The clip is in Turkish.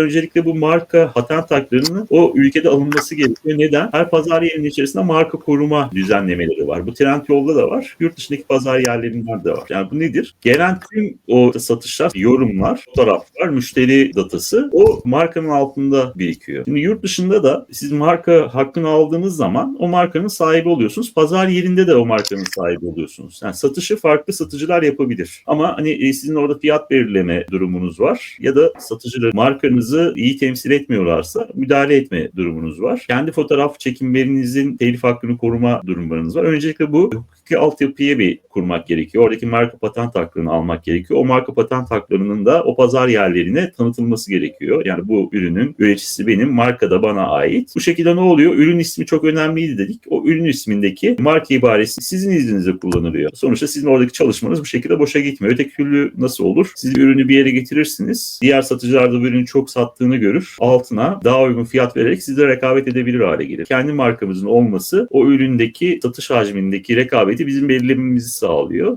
Öncelikle bu marka patent haklarının o ülkede alınması gerekiyor. Neden? Her pazar yerinin içerisinde marka koruma düzenlemeleri var. Bu Trendyol'da da var. Yurt dışındaki pazar yerlerinde de var. Yani bu nedir? Gelen tüm o satışlar, yorumlar, fotoğraflar, müşteri datası o markanın altında birikiyor. Şimdi yurt dışında da siz marka hakkını aldığınız zaman o markanın sahibi oluyorsunuz. Pazar yerinde de o markanın sahibi oluyorsunuz. Yani satışı farklı satıcılar yapabilir. Ama hani e, sizin orada fiyat belirleme durumunuz var ya da satıcılar markanızı iyi temsil etmiyorlarsa müdahale etme durumunuz var. Kendi fotoğraf çekimlerinizin telif hakkını koruma durumlarınız var. Öncelikle bu hukuki altyapıyı bir kurmak gerekiyor. Oradaki marka patent haklarını almak gerekiyor. O marka patent haklarının da o pazar yerlerine tanıtılması gerekiyor. Yani bu ürünün üreticisi benim, marka da bana ait. Bu şekilde ne oluyor? Ürün ismi çok önemliydi dedik. O ürün ismindeki marka ibaresi sizin izninizle kullanılıyor. Sonuçta sizin oradaki çalışmanız bu şekilde boşa gitmiyor. Öteki türlü nasıl olur? Siz ürünü bir yere getirirsiniz. Diğer satıcılar da bu ürünü çok sattığını görür. Altına daha uygun fiyat vererek sizle rekabet edebilir hale gelir. Kendi markamızın olması o üründeki satış hacmindeki rekabeti bizim belirlememizi sağlıyor.